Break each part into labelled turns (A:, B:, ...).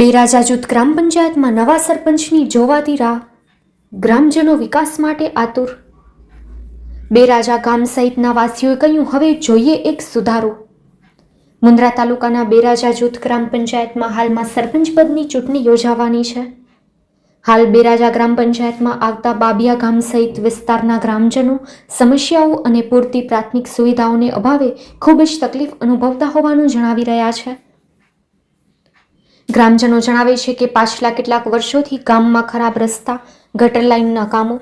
A: બેરાજા જૂથ ગ્રામ પંચાયતમાં નવા સરપંચની જોવાતી રાહ. ગ્રામજનો વિકાસ માટે આતુર. બેરાજા ગામ સહિતના વાસીઓએ કહ્યું, હવે જોઈએ એક સુધારો. મુન્દ્રા તાલુકાના બેરાજા જૂથ ગ્રામ પંચાયતમાં હાલમાં સરપંચ પદની ચૂંટણી યોજાવાની છે. હાલ બેરાજા ગ્રામ પંચાયતમાં આવતા બાબિયા ગામ સહિત વિસ્તારના ગ્રામજનો સમસ્યાઓ અને પૂરતી પ્રાથમિક સુવિધાઓને અભાવે ખૂબ જ તકલીફ અનુભવતા હોવાનું જણાવી રહ્યા છે. ગ્રામજનો જણાવે છે કે પાછલા કેટલાક વર્ષોથી ગામમાં ખરાબ રસ્તા, ગટર લાઇનના કામો,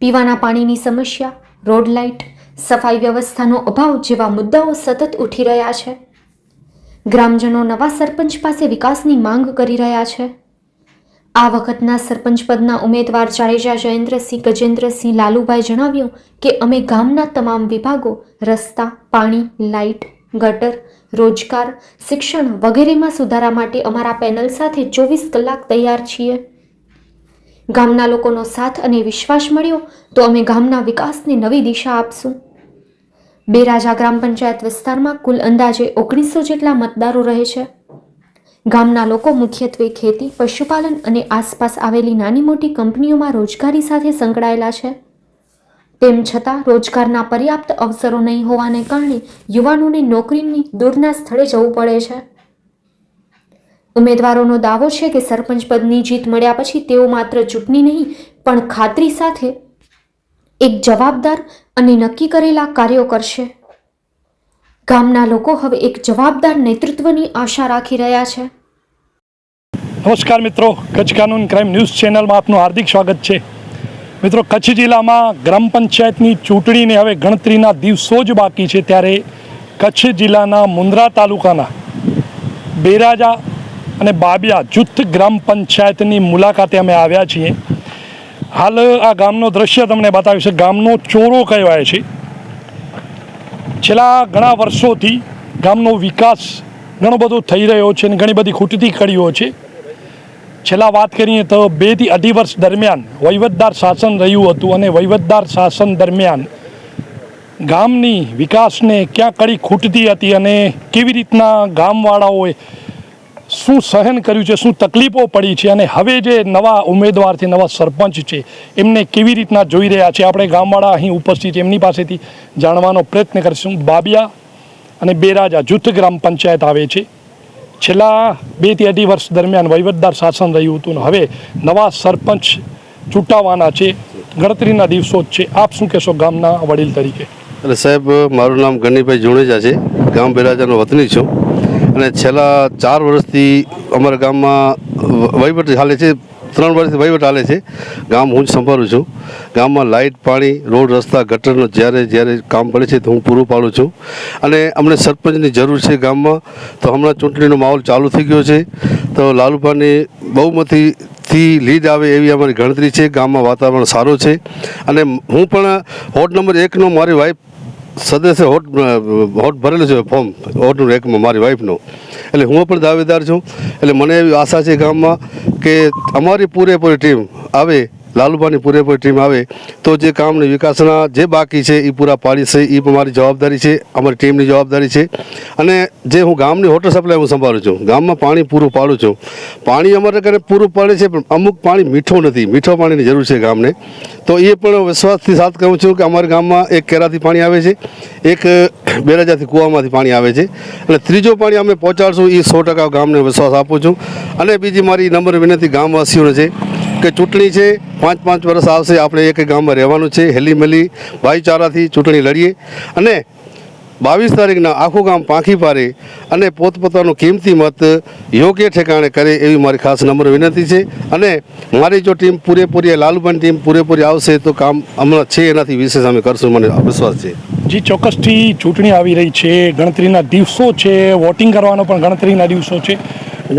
A: પીવાના પાણીની સમસ્યા, રોડ લાઇટ, સફાઈ વ્યવસ્થાનો અભાવ જેવા મુદ્દાઓ સતત ઉઠી રહ્યા છે. ગ્રામજનો નવા સરપંચ પાસે વિકાસની માંગ કરી રહ્યા છે. આ વખતના સરપંચ પદના ઉમેદવાર જાડેજા જયેન્દ્રસિંહ ગજેન્દ્રસિંહ લાલુભાઈ જણાવ્યું કે અમે ગામના તમામ વિભાગો, રસ્તા, પાણી, લાઇટ, ગટર રોજગાર, શિક્ષણ વગેરેમાં સુધારા માટે અમારા પેનલ સાથે ચોવીસ કલાક તૈયાર છીએ. ગામના લોકોનો સાથ અને વિશ્વાસ મળ્યો તો અમે ગામના વિકાસને નવી દિશા આપશું. બેરાજા ગ્રામ પંચાયત વિસ્તારમાં કુલ અંદાજે ઓગણીસો જેટલા મતદારો રહે છે. ગામના લોકો મુખ્યત્વે ખેતી, પશુપાલન અને આસપાસ આવેલી નાની મોટી કંપનીઓમાં રોજગારી સાથે સંકળાયેલા છે. તેમ છતાં રોજગારના પર્યાપ્ત અવસરો નહીં હોવાને કારણે યુવાનોને નોકરીની દૂરના સ્થળે જવું પડે છે. ઉમેદવારોનો દાવો છે કે સરપંચ પદની જીત મળ્યા પછી તેઓ માત્ર ચૂંટણી નહીં, પણ ખાતરી સાથે એક જવાબદાર અને નક્કી કરેલા કાર્યો કરશે. ગામના લોકો હવે એક જવાબદાર નેતૃત્વની આશા રાખી રહ્યા છે.
B: નમસ્કાર મિત્રો, કચ્છ કાનૂન ક્રાઇમ ન્યૂઝ ચેનલમાં આપનું હાર્દિક સ્વાગત છે. મિત્રો, કચ્છ જિલ્લામાં ગ્રામ પંચાયતની ચૂંટણીને હવે ગણતરીના દિવસો જ બાકી છે ત્યારે કચ્છ જિલ્લાના મુન્દ્રા તાલુકાના બેરાજા અને બાબિયા જૂથ ગ્રામ પંચાયતની મુલાકાતે અમે આવ્યા છીએ. હાલ આ ગામનો દ્રશ્ય તમને બતાવ્યું છે. ગામનો ચોરો કહેવાય છે. છેલ્લા ઘણા વર્ષોથી ગામનો વિકાસ ઘણો બધો થઈ રહ્યો છે અને ઘણી બધી ખૂટતી કડીઓ છે. છેલ્લા વાત કરીએ તો બેથી અઢી વર્ષ દરમિયાન વહીવટદાર શાસન રહ્યું હતું અને વહીવટદાર શાસન દરમિયાન ગામની વિકાસને ક્યાં કડી ખૂટતી હતી અને કેવી રીતના ગામવાળાઓએ શું સહન કર્યું છે, શું તકલીફો પડી છે અને હવે જે નવા ઉમેદવાર છે નવા સરપંચ છે, એમને કેવી રીતના જોઈ રહ્યા છે? આપણે ગામવાળા અહીં ઉપસ્થિત, એમની પાસેથી જાણવાનો પ્રયત્ન કરીશું. બાબિયા અને બેરાજા જૂથ ગ્રામ પંચાયત આવે છે. છેલ્લા બેથી અઢી વર્ષ દરમિયાન વહીવટદાર શાસન રહ્યું હતું હવે નવા સરપંચ ચૂંટાવાના છે. ગણતરીના દિવસો જ છે. આપ શું કહેશો ગામના વડીલ તરીકે?
C: એટલે સાહેબ, મારું નામ ગણેશભાઈ જુણેજા છે. ગામ બેરાજાનો વતની છું. અને છેલ્લા ચાર વર્ષથી અમારા ગામમાં વહીવટ ચાલે છે. ત્રણ વર્ષથી વહીવટ હાલે છે. ગામ હું જ સંભાળું છું. ગામમાં લાઇટ પાણી, રોડ, રસ્તા, ગટરનો જ્યારે જ્યારે કામ પડે છે તો હું પૂરું પાડું છું. અને અમને સરપંચની જરૂર છે ગામમાં. તો હમણાં ચૂંટણીનો માહોલ ચાલુ થઈ ગયો છે. તો લાલુભાની બહુમતીથી લીડ આવે એવી અમારી ગણતરી છે. ગામમાં વાતાવરણ સારું છે. અને હું પણ હોટ નંબર એકનો મારી વાઈફ સદસ્ય હોટ હોટ ભરેલું છે ફોર્મ હોટનું એકમાં મારી વાઈફનું એટલે હું પણ દાવેદાર છું. એટલે મને એવી આશા છે ગામમાં કે અમારી પૂરેપૂરી ટીમ આવે લાલુભાની પૂરેપૂરી ટીમ આવે તો જે કામની વિકાસના જે બાકી છે એ પૂરા પાડી છે, એ પણ મારી જવાબદારી છે, અમારી ટીમની જવાબદારી છે. અને જે હું ગામની વોટર સપ્લાય હું સંભાળું છું, ગામમાં પાણી પૂરું પાડું છું. પાણી અમારે ઘરે પૂરું પાડે છે, પણ અમુક પાણી મીઠું નથી, મીઠો પાણીની જરૂર છે ગામને. તો એ પણ વિશ્વાસથી સાથ કહું છું કે અમારા ગામમાં એક કેરાથી પાણી આવે છે, એક બેરાજાથી કૂવામાંથી પાણી આવે છે. અને ત્રીજો પાણી અમે પહોંચાડશું એ સો ટકા ગામને વિશ્વાસ આપું છું. અને બીજી મારી નંબર વિનંતી ગામવાસીઓને છે કે ચૂંટણી છે, પાંચ પાંચ વર્ષ આવશે, આપણે એક ગામમાં રહેવાનું છે, હેલીમેલી ભાઈચારાથી ચૂંટણી લડીએ. અને બાવીસ તારીખના આખું ગામ પાંખી પારે અને પોતપોતાનો કિંમતી મત યોગ્ય ઠેકાણે કરે એવી મારી ખાસ નમ્ર વિનંતી છે. અને મારી જો ટીમ પૂરેપૂરી લાલુભાની ટીમ પૂરેપૂરી આવશે, તો કામ હમણાં છે એનાથી વિશેષ અમે કરશું, મને વિશ્વાસ છે.
B: જી, ચોક્કસથી ચૂંટણી આવી રહી છે, ગણતરીના દિવસો છે, વોટિંગ કરવાનો પણ ગણતરીના દિવસો છે.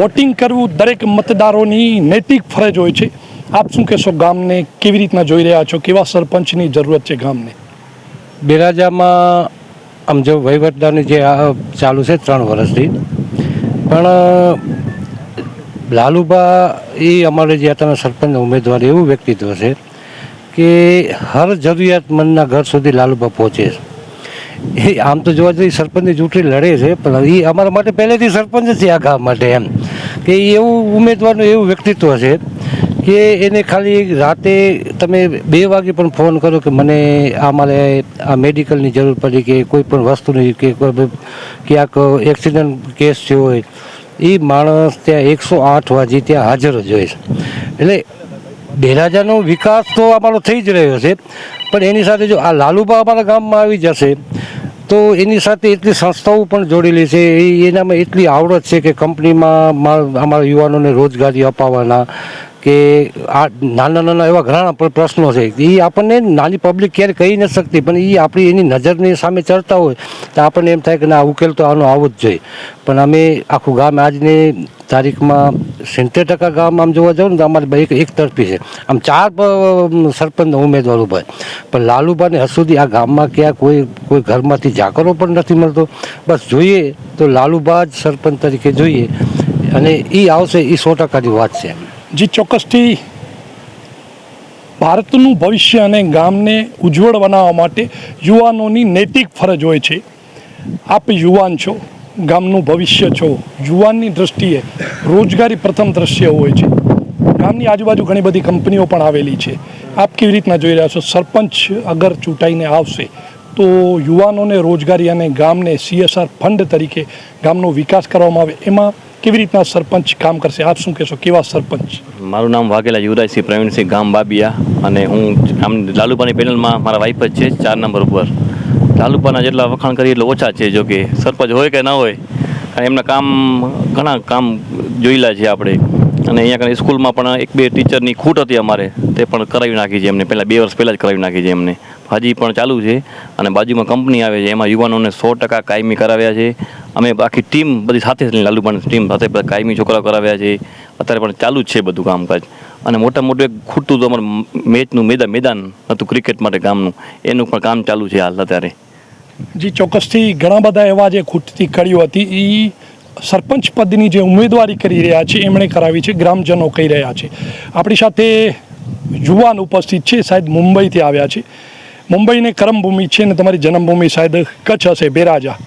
B: વોટિંગ કરવું દરેક મતદારોની નૈતિક ફરજ હોય છે. આપ શું કહેશો? ગામને કેવી રીતના જોઈ રહ્યા છો? કેવા સરપંચની જરૂરત છે ગામને?
D: બિરાજામાં આમ જો વહીવટદારની જે આ ચાલુ છે ત્રણ વર્ષથી, પણ લાલુબા એ અમારે જે અત્યારના સરપંચ ઉમેદવાર એવું વ્યક્તિત્વ છે કે હર જરૂરિયાતમંદના ઘર સુધી લાલુબા પહોંચે છે. એ આમ તો જોવા જઈએ સરપંચની ચૂંટણી લડે છે, પણ એ અમારા માટે પહેલેથી સરપંચ છે આ ગામ માટે એમ. કે એવું ઉમેદવારનું એવું વ્યક્તિત્વ છે કે એને ખાલી રાતે તમે બે વાગે પણ ફોન કરો કે મને આ મારે આ મેડિકલની જરૂર પડી કે કોઈ પણ વસ્તુની કે ક્યાંક એક્સિડન્ટ કેસ થયો હોય એ માણસ ત્યાં એકસો આઠ વાગે ત્યાં હાજર જ હોય. છે એટલે બેરાજાનો વિકાસ તો અમારો થઈ જ રહ્યો છે, પણ એની સાથે જો આ લાલુબા અમારા ગામમાં આવી જશે, તો એની સાથે એટલી સંસ્થાઓ પણ જોડેલી છે, એ એનામાં એટલી આવડત છે કે કંપનીમાં અમારા યુવાનોને રોજગારી અપાવવાના કે આ નાના નાના એવા ઘણા પ્રશ્નો છે. એ આપણને નાની પબ્લિક ક્યારે કહી નથી શકતી, પણ એ આપણી એની નજરની સામે ચડતા હોય, તો આપણને એમ થાય કે ના ઉકેલ તો આનો આવો જ જોઈએ. પણ અમે આખું ગામ આજની તારીખમાં સિત્તેર ટકા ગામ આમ જોવા જાઉં ને, તો અમારે એક એક તરફી છે. આમ ચાર સરપંચ ઉમેદવાર ઊભા પણ લાલુબાને હજુ સુધી આ ગામમાં ક્યાં કોઈ કોઈ ઘરમાંથી જાકરો પણ નથી મળતો. બસ જોઈએ તો લાલુબા જ સરપંચ તરીકે જોઈએ. અને એ આવશે એ સો ટકાની વાત છે
B: જી ચોક્કસથી ભારતનું ભવિષ્ય અને ગામને ઉજ્જવળ બનાવવા માટે યુવાનોની નૈતિક ફરજ હોય છે. આપ યુવાન છો, ગામનું ભવિષ્ય છો, યુવાનની દૃષ્ટિએ રોજગારી પ્રથમ દ્રશ્ય હોય છે. ગામની આજુબાજુ ઘણી બધી કંપનીઓ પણ આવેલી છે. આપ કેવી રીતના જોઈ રહ્યા છો? સરપંચ અગર ચૂંટાઈને આવશે, તો યુવાનોને રોજગારી અને ગામને સીએસઆર ફંડ તરીકે ગામનો વિકાસ કરવામાં આવે. એમાં કેવી રીતના સરપંચ કામ કરશે? આપ શું કહેશો? કેવા સરપંચ?
E: મારું નામ વાઘેલા યુવરાજસિંહ પ્રવીણસિંહ ગામ બાબિયા અને હું આમ લાલુપાની પેનલમાં મારા વાઈફ જ છે, ચાર નંબર ઉપર. લાલુપાના જેટલા વખાણ કરીએ એટલે ઓછા છે, જો કે સરપંચ હોય કે ના હોય. એમના કામ, ઘણા કામ જોયેલા છે આપણે. અને અહીંયા આગળ સ્કૂલમાં પણ એક બે ટીચરની ખૂટ હતી અમારે, તે પણ કરાવી નાખી છે એમને. પહેલાં બે વર્ષ પહેલાં જ કરાવી નાખી છે એમને. હજી પણ ચાલુ છે અને બાજુમાં કંપની આવે છે. એમાં યુવાનોને સો ટકા કાયમી કરાવ્યા છે. અમે આખી ટીમ બધી સાથે જ લાલુપાની ટીમ સાથે કાયમી છોકરાઓ કરાવ્યા છે. અત્યારે પણ ચાલુ જ છે બધું કામકાજ. અને મોટા મોટું એક ખૂટતું તો અમારું મેચનું મેદાન મેદાન હતું ક્રિકેટ માટે ગામનું. એનું પણ કામ ચાલુ છે હાલ અત્યારે.
B: જી, ચોક્કસથી ઘણા બધા એવા જે ખૂટતી કડીઓ હતી એ સરપંચ પદની જે ઉમેદવારી કરી રહ્યા છે, એમણે કરાવી છે, ગ્રામજનો કહી રહ્યા છે. આપણી સાથે યુવાન ઉપસ્થિત છે શાયદ મુંબઈથી આવ્યા છે. મુંબઈને કર્મભૂમિ છે અને તમારી જન્મભૂમિ શાયદ કચ્છ હશે, બેરાજા.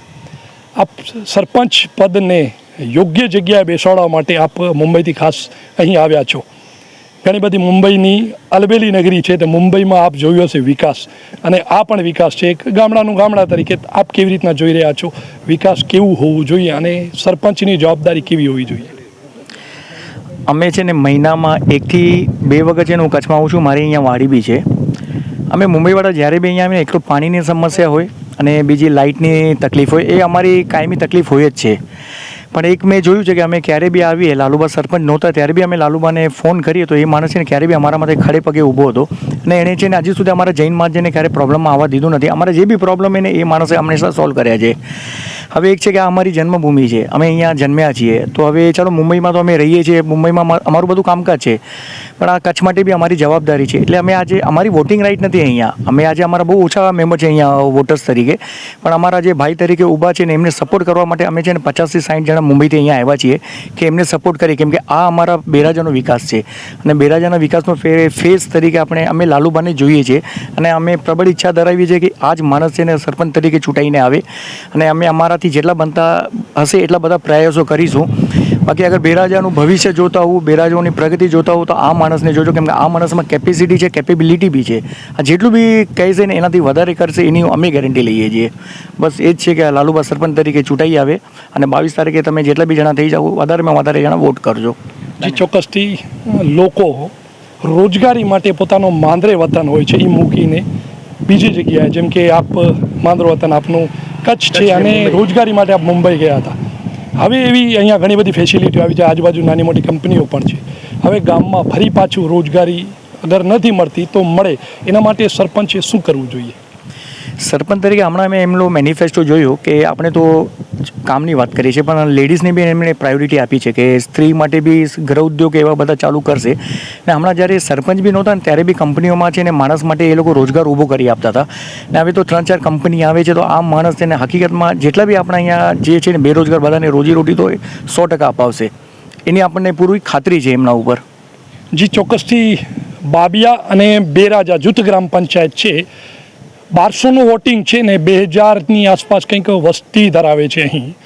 B: આપ સરપંચ પદને યોગ્ય જગ્યાએ બેસાડવા માટે આપ મુંબઈથી ખાસ અહીં આવ્યા છો. ઘણી બધી મુંબઈની અલબેલી નગરી છે, તો મુંબઈમાં આપ જોયો હશે વિકાસ. અને આ પણ વિકાસ છે, એક ગામડાનું ગામડા તરીકે આપ કેવી રીતના જોઈ રહ્યા છો? વિકાસ કેવું હોવું જોઈએ અને સરપંચની જવાબદારી કેવી હોવી જોઈએ?
F: અમે છે ને મહિનામાં એકથી બે વખત છે હું કચ્છમાં આવું છું, મારી અહીંયા વાડી બી છે. અમે મુંબઈવાળા જ્યારે બી અહીંયા એક તો પાણીની સમસ્યા હોય અને બીજી લાઇટની તકલીફ હોય, એ અમારી કાયમી તકલીફ હોય જ છે. પણ એક મેં જોયું છે કે અમે ક્યારે બી આવીએ, લાલુબા સરપંચ નહોતા, ત્યારે બી અમે લાલુબાને ફોન કરીએ તો એ માણસ છે ને ક્યારે બી અમારા માટે ખડે પગે ઊભો હતો. અને એણે છે ને હજી સુધી અમારા જૈન માજને ક્યારે પ્રોબ્લમમાં આવવા દીધું નથી. અમારે જે બી પ્રોબ્લેમ એને એ માણસે હંમેશા સોલ્વ કર્યા છે. હવે એક છે કે આ અમારી જન્મભૂમિ છે. અમે અહીંયા જન્મ્યા છીએ. તો હવે ચાલો મુંબઈમાં તો અમે રહીએ છીએ. મુંબઈમાં અમારું બધું કામકાજ છે. પણ આ કચ્છ માટે બી અમારી જવાબદારી છે. એટલે અમે આજે, અમારી વોટિંગ રાઇટ નથી અહીંયા. અમે આજે અમારા બહુ ઓછા મેમ્બર છે અહીંયા વોટર્સ તરીકે. પણ અમારા જે ભાઈ તરીકે ઊભા છે ને એમને સપોર્ટ કરવા માટે અમે છે ને પચાસથી સાઠ જણા મુંબઈથી અહીંયા આવ્યા છીએ કે એમને સપોર્ટ કરીએ. કેમ કે આ અમારા બેરાજાનો વિકાસ છે. અને બેરાજાના વિકાસનો ફે ફેસ તરીકે આપણે, અમે લાલુબાને જોઈએ છીએ. અને અમે પ્રબળ ઈચ્છા ધરાવીએ છીએ કે આ જ માણસ છે ને સરપંચ તરીકે ચૂંટાઈને આવે. અને અમે અમારાથી જેટલા બનતા હશે એટલા બધા પ્રયાસો કરીશું. બાકી અગર બેરાજાનું ભવિષ્ય જોતા હોઉં, બેરાજાઓની પ્રગતિ જોતા હોઉં, તો આ માણસને જોજો કેમ કે આ માણસમાં કેપેસિટી છે કેપેબિલિટી બી છે. આ જેટલું બી કહેશે ને એનાથી વધારે કરશે એની અમે ગેરંટી લઈએ છીએ. બસ એ જ છે કે લાલુબા સરપંચ તરીકે ચૂંટાઈ આવે અને બાવીસ તારીખે તમે જેટલા બી જણા થઈ જાઓ વધારેમાં વધારે જણા વોટ કરજો.
B: જે ચોક્કસથી લોકો રોજગારી માટે પોતાનો માંદરે વતન હોય છે, એ મૂકીને બીજી જગ્યાએ, જેમ કે આપ માંદરો વતન આપનું કચ્છ છે અને રોજગારી માટે આપ મુંબઈ ગયા હતા. હવે એવી અહીંયા ઘણી બધી ફેસિલિટીઓ આવી છે. આજુબાજુ નાની મોટી કંપનીઓ પણ છે. હવે ગામમાં ફરી પાછું રોજગારી અગર નથી મળતી તો મળે. એના માટે સરપંચે શું કરવું જોઈએ?
F: સરપંચ તરીકે હમણાં મેં એમનો મેનિફેસ્ટો જોયું કે આપણે તો કામની વાત કરીએ છીએ, પણ લેડીઝને બી એમણે પ્રાયોરિટી આપી છે કે સ્ત્રી માટે બી ગૃહ ઉદ્યોગ એવા બધા ચાલુ કરશે. ને હમણાં જ્યારે સરપંચ બી નહોતા ને ત્યારે બી કંપનીઓમાં છે ને માણસ માટે એ લોકો રોજગાર ઊભો કરી આપતા હતા. ને હવે તો ત્રણ ચાર કંપની આવે છે તો આ માણસ તેને હકીકતમાં જેટલા બી આપણા અહીંયા જે છે ને બેરોજગાર બધાને રોજીરોટી તો સો ટકા અપાવશે. એની આપણને પૂરી ખાતરી છે એમના ઉપર.
B: જે, ચોક્કસથી બાબિયા અને બેરાજા જૂથ ગ્રામ પંચાયત છે. બારસોનું વોટિંગ છે ને બે હજારની આસપાસ કંઈક વસ્તી ધરાવે છે અહીં.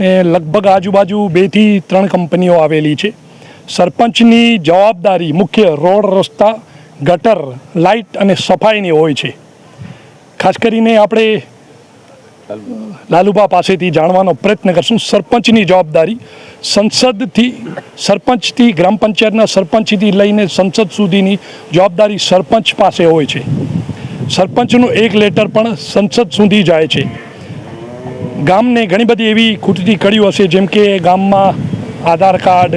B: ને લગભગ આજુબાજુ બેથી ત્રણ કંપનીઓ આવેલી છે. સરપંચની જવાબદારી મુખ્ય રોડ, રસ્તા, ગટર, લાઇટ અને સફાઈની હોય છે. ખાસ કરીને આપણે લાલુબા પાસેથી જાણવાનો પ્રયત્ન કરશું. સરપંચની જવાબદારી સંસદથી, સરપંચથી, ગ્રામ પંચાયતના સરપંચથી લઈને સંસદ સુધીની જવાબદારી સરપંચ પાસે હોય છે. સરપંચનું એક લેટર પણ સંસદ સુધી જાય છે. ગામને ઘણી બધી એવી ખૂટતી કડીઓ હશે, જેમ કે ગામમાં Aadhaar card,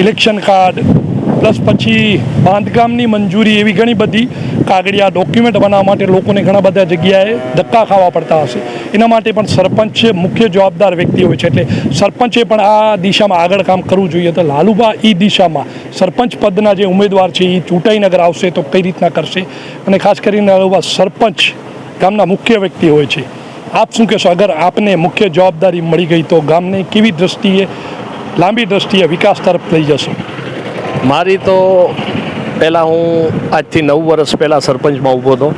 B: election card plus પછી બાંધકામની મંજૂરી એવી ઘણી બધી કાગળિયા ડોક્યુમેન્ટ બનાવવા માટે લોકોને ઘણા બધા જગ્યાએ ધક્કા ખાવા પડતા હશે. એના માટે પણ સરપંચ મુખ્ય જવાબદાર વ્યક્તિ હોય છે. એટલે સરપંચે પણ આ દિશામાં આગળ કામ કરવું જોઈએ તો લાલુબા એ દિશામાં સરપંચ પદના જે ઉમેદવાર છે એ ચૂંટાઈનગર આવશે તો કઈ રીતના કરશે? અને ખાસ કરીને લાલુબા સરપંચ ગામના મુખ્ય વ્યક્તિ હોય છે. આપ શું કહેશો? અગર આપને મુખ્ય જવાબદારી મળી ગઈ તો ગામને કેવી દ્રષ્ટિએ લાંબી દ્રષ્ટિએ વિકાસ તરફ લઈ જશો?
G: મારી તો પહેલાં હું આજથી નવ વર્ષ પહેલાં સરપંચમાં ઊભો હતો,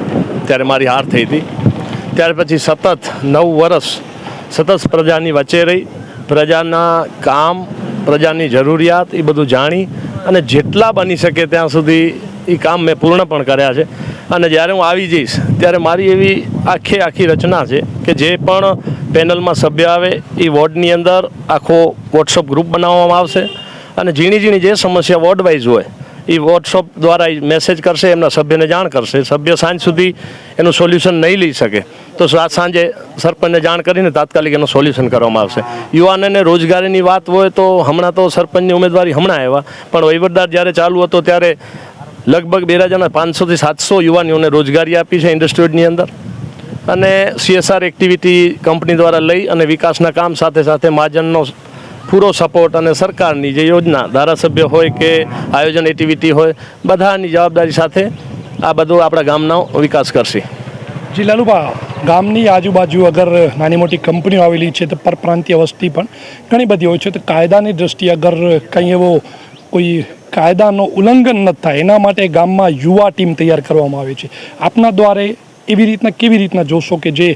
G: ત્યારે મારી હાર થઈ હતી. ત્યાર પછી સતત નવ વર્ષ સતત પ્રજાની વચ્ચે રહી, પ્રજાના કામ, પ્રજાની જરૂરિયાત એ બધું જાણી અને જેટલા બની શકે ત્યાં સુધી એ કામ મેં પૂર્ણ પણ કર્યા છે. અને જ્યારે હું આવી જઈશ, ત્યારે મારી એવી આખે આખી રચના છે કે જે પણ પેનલમાં સભ્ય આવે એ વોર્ડની અંદર આખો વોટ્સઅપ ગ્રુપ બનાવવામાં આવશે. અને ઝીણી ઝીણી જે સમસ્યા વોર્ડ વાઇઝ હોય એ વોટ્સઅપ દ્વારા મેસેજ કરશે, એમના સભ્યને જાણ કરશે. સભ્ય સાંજ સુધી એનું સોલ્યુશન નહીં લઈ શકે. તો સાંજે સરપંચને જાણ કરીને તાત્કાલિક એનું સોલ્યુશન કરવામાં આવશે. યુવાનોને રોજગારીની વાત હોય તો હમણાં તો સરપંચની ઉમેદવારી હમણાં આવ્યા, પણ વહીવટદાર જ્યારે ચાલુ હતો ત્યારે લગભગ બે હજારના પાંચસોથી સાતસો યુવાનીઓને રોજગારી આપી છે ઇન્ડસ્ટ્રીની અંદર. અને સીએસઆર એક્ટિવિટી કંપની દ્વારા લઈ અને વિકાસના કામ સાથે સાથે મહાજનનો પૂરો સપોર્ટ અને સરકારની જે યોજના ધારાસભ્ય હોય કે આયોજન એક્ટિવિટી હોય, બધાની જવાબદારી સાથે આ બધું આપણા ગામનો વિકાસ કરશે.
B: જી, લાલુભા, ગામની આજુબાજુ અગર નાની મોટી કંપનીઓ આવેલી છે, તો પરપ્રાંતીય વસ્તી પણ ઘણી બધી હોય છે. તો કાયદાની દ્રષ્ટિએ અગર કંઈ એવો કોઈ કાયદાનો ઉલ્લંઘન ન થાય, એના માટે ગામમાં યુવા ટીમ તૈયાર કરવામાં આવે છે. આપના દ્વારે એવી રીતના કેવી રીતના જોશો કે જે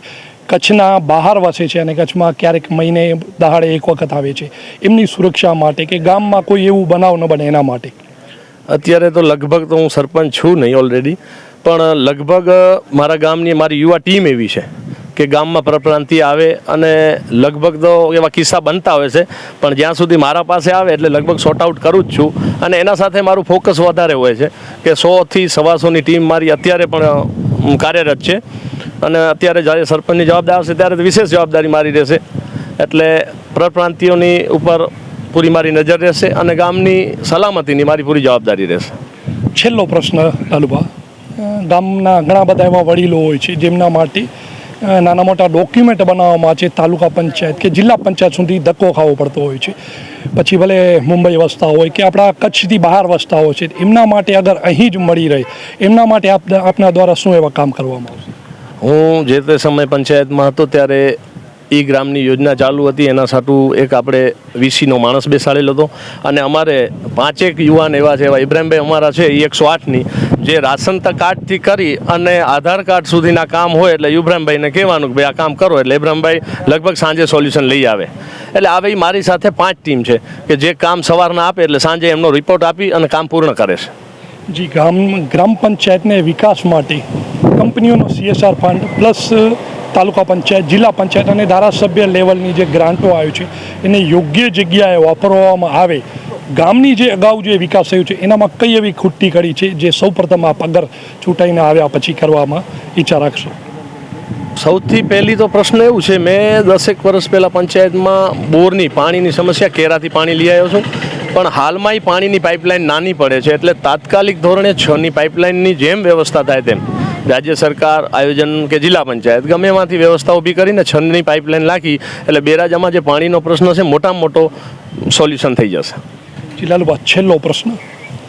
B: કચ્છના બહાર વસે છે અને કચ્છમાં ક્યારેક મહિને દહાડે એક વખત આવે છે. એમની સુરક્ષા માટે કે ગામમાં કોઈ એવું બનાવ ન બને એના માટે?
G: અત્યારે તો લગભગ તો હું સરપંચ છું નહીં ઓલરેડી પણ લગભગ મારા ગામની મારી યુવા ટીમ એવી છે કે ગામમાં પરપ્રાંતિ આવે અને લગભગ તો એવા કિસ્સા બનતા હોય છે, પણ જ્યાં સુધી મારા પાસે આવે એટલે લગભગ સોર્ટ આઉટ કરું જ છું. અને એના સાથે મારું ફોકસ વધારે હોય છે કે સોથી સવાસોની ટીમ મારી અત્યારે પણ કાર્યરત છે. અને અત્યારે જ્યારે સરપંચની જવાબદારી આવશે ત્યારે વિશેષ જવાબદારી મારી રહેશે. એટલે પ્રપ્રાંતિઓની ઉપર પૂરી મારી નજર રહેશે અને ગામની સલામતીની મારી પૂરી જવાબદારી રહેશે.
B: છેલ્લો પ્રશ્ન લાલુભા. ગામના ઘણા બધા એવા વડીલો હોય છે જેમના માટે નાના મોટા ડોક્યુમેન્ટ બનાવવામાં છે, તાલુકા પંચાયત કે જિલ્લા પંચાયત સુધી ધક્કો ખાવો પડતો હોય છે. પછી ભલે મુંબઈ વસતા હોય કે આપણા કચ્છથી બહાર વસતા હોય છે, એમના માટે અગર અહીં જ મળી રહે, એમના માટે આપ આપના દ્વારા શું એવા કામ કરવામાં આવશે?
G: હું જે તે સમય પંચાયતમાં હતો ત્યારે ઈ ગ્રામની યોજના ચાલુ હતી. એના સાટું એક આપણે વીસીનો માણસ બેસાડેલો હતો. અને અમારે પાંચેક યુવાન એવા છે, એવા ઇબ્રાહીમભાઈ અમારા છે એ એકસો આઠની, જે રાશન કાર્ડથી કરી અને આધાર કાર્ડ સુધીના કામ હોય એટલે ઇબ્રાહીમભાઈને કહેવાનું કે ભાઈ, આ કામ કરો. એટલે ઇબ્રાહીમભાઈ લગભગ સાંજે સોલ્યુશન લઈ આવે. એટલે આવે મારી સાથે પાંચ ટીમ છે કે જે કામ સવારના આપે એટલે સાંજે એમનો રિપોર્ટ આપી અને કામ પૂર્ણ કરે છે.
B: જી, ગ્રામ ગ્રામ પંચાયતને વિકાસ માટે કંપનીઓનો CSR fund plus taluka panchayat, જિલ્લા પંચાયત અને ધારાસભ્ય લેવલની જે ગ્રાન્ટો આવી છે, એને યોગ્ય જગ્યાએ વાપરવામાં આવે. ગામની જે અગાઉ જે વિકાસ થયો છે, એનામાં કઈ એવી ખૂટતી કરી છે, જે સૌપ્રથમ આ પગર ચૂંટાઈને આવ્યા પછી કરવામાં ઈચ્છા રાખશો?
G: સૌથી પહેલી તો પ્રશ્ન એવું છે, મેં દસેક વર્ષ પહેલાં પંચાયતમાં બોરની પાણીની સમસ્યા, કેરાથી પાણી લઈ આવ્યો છું. પણ હાલમાં એ પાણીની પાઇપલાઇન નાની પડે છે, એટલે તાત્કાલિક ધોરણે છની પાઇપલાઇનની જેમ વ્યવસ્થા થાય તેમ. રાજ્ય સરકાર આયોજન કે જિલ્લા પંચાયત ગમે એમાંથી વ્યવસ્થા ઊભી કરીને છંદની પાઇપલાઇન નાખી એટલે બેરાજામાં જે પાણીનો પ્રશ્ન છે મોટામાં મોટો સોલ્યુશન થઈ જશે.
B: જિલ્લાલુબા છેલ્લો પ્રશ્ન.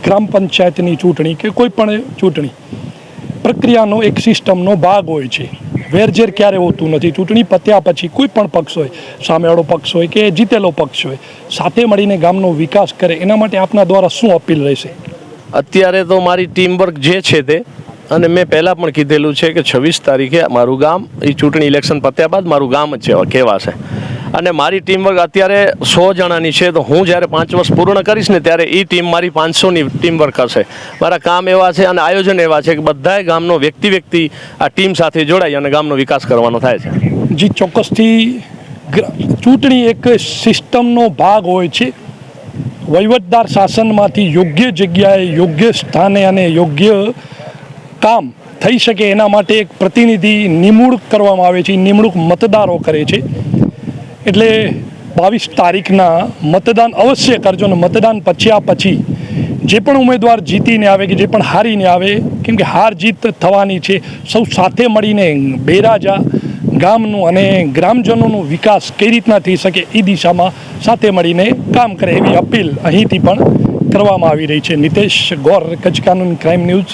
B: ગ્રામ પંચાયતની ચૂંટણી કે કોઈ પણ ચૂંટણી. પ્રક્રિયાનો એક સિસ્ટમનો ભાગ હોય છે. વેરઝેર ક્યારે હોતું નથી. ચૂંટણી પત્યા પછી કોઈ પણ પક્ષ હોય સામેવાળો પક્ષ હોય કે જીતેલો પક્ષ હોય સાથે મળીને ગામનો વિકાસ કરે એના માટે આપના દ્વારા શું અપીલ રહેશે?
G: અત્યારે તો મારી ટીમ વર્ક જે છે તે અને મેં પહેલાં પણ કીધેલું છે કે છવ્વીસ તારીખે મારું ગામ એ ચૂંટણી ઇલેક્શન પત્યા બાદ મારું ગામ જ છે કહેવાશે. અને મારી ટીમ વર્ક અત્યારે સો જણાની છે, તો હું જ્યારે પાંચ વર્ષ પૂર્ણ કરીશ ને ત્યારે એ ટીમ મારી પાંચસોની ટીમ વર્ક હશે મારા કામ એવા છે અને આયોજન એવા છે કે બધાય ગામનો વ્યક્તિ વ્યક્તિ આ ટીમ સાથે જોડાઈ અને ગામનો વિકાસ કરવાનો થાય છે.
B: જે, ચોક્કસથી ચૂંટણી એક સિસ્ટમનો ભાગ હોય છે. વહીવટદાર શાસનમાંથી યોગ્ય જગ્યાએ, યોગ્ય સ્થાને અને યોગ્ય કામ થઈ શકે એના માટે એક પ્રતિનિધિ નિમણૂક કરવામાં આવે છે. નિમણૂક મતદારો કરે છે. એટલે બાવીસ તારીખના મતદાન અવશ્ય કરજો ને મતદાન પછ્યા પછી જે પણ ઉમેદવાર જીતીને આવે કે જે પણ હારીને આવે, કેમ કે હાર જીત થવાની છે. સૌ સાથે મળીને બેરાજા ગામનું અને ગ્રામજનોનો વિકાસ કઈ રીતના થઈ શકે એ દિશામાં સાથે મળીને કામ કરે એવી અપીલ અહીંથી પણ કરવામાં આવી રહી છે. નિતેશ ગોર, કચ્છ કાનૂન ક્રાઇમ ન્યૂઝ